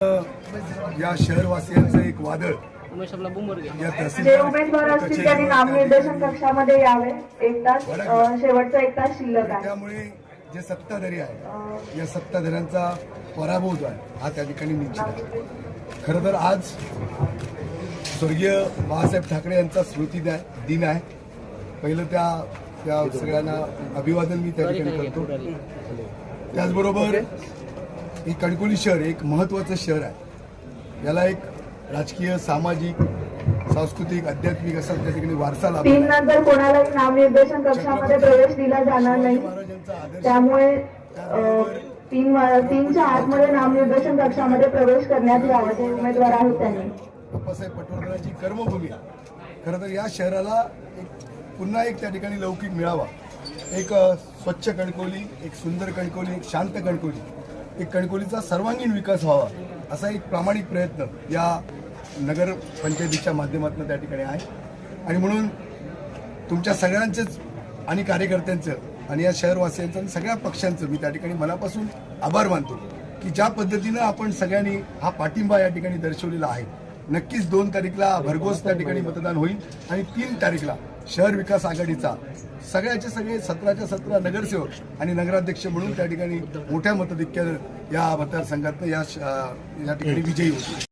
या शहरवासियांचं एक वादळ जे उमेदवार असतील त्यांनी कचेरीवर नामनिर्देशन कक्षामध्ये यावे. एक तास शेवटचा एक तास शिल्लक आहे. त्यामुळे जे सत्ताधारी आहे या सत्ताधाऱ्यांचा पराभव जो आहे हा त्या ठिकाणी निश्चित आहे. खरं तर आज स्वर्गीय बाळासाहेब ठाकरे यांचा स्मृती द्या- दिन आहे. पहिलं त्या त्या सगळ्यांना अभिवादन मी त्या ठिकाणी करतो. त्याचबरोबर हे कणकोली शहर एक महत्वाचं शहर आहे. याला एक राजकीय सामाजिक सांस्कृतिक आध्यात्मिक असा त्या ठिकाणी वारसा लाभला. तीन. नंतर कोणालाही नामनिर्देशन कक्षामध्ये प्रवेश दिला जाणार नाही. त्यामुळे तीन तीनच्या आतमध्ये नामनिर्देशन कक्षामध्ये प्रवेश करण्यात यावा जे उमेदवार आहेत त्यांनी. अप्पासाहेब पटवर्धनाची कर्मभूमी खरं तर या शहराला एक पुन्हा एक त्या ठिकाणी लौकिक मिळावा. एक स्वच्छ कणकोली एक सुंदर कणकोली एक शांत कणकोली एक कणकोलीचा सर्वांगीण विकास व्हावा असा एक प्रामाणिक प्रयत्न या नगरपंचायतीच्या माध्यमातून त्या ठिकाणी आहे. आणि म्हणून तुमच्या सगळ्यांचेच आणि कार्यकर्त्यांचं आणि या शहरवासियांचं आणि सगळ्या पक्षांचं मी त्या ठिकाणी मनापासून आभार मानतो की ज्या पद्धतीनं आपण सगळ्यांनी हा पाठिंबा या ठिकाणी दर्शवलेला आहे. नक्कीच दोन तारीखला भरघोस त्या ठिकाणी मतदान होईल आणि तीन तारीखला शहर विकास आघाडीचा सगळ्याचे सगळे सतराच्या सतरा नगरसेवक आणि नगराध्यक्ष म्हणून त्या ठिकाणी मोठ्या मतधिक्य या मतदारसंघातनं या या ठिकाणी विजयी होतील.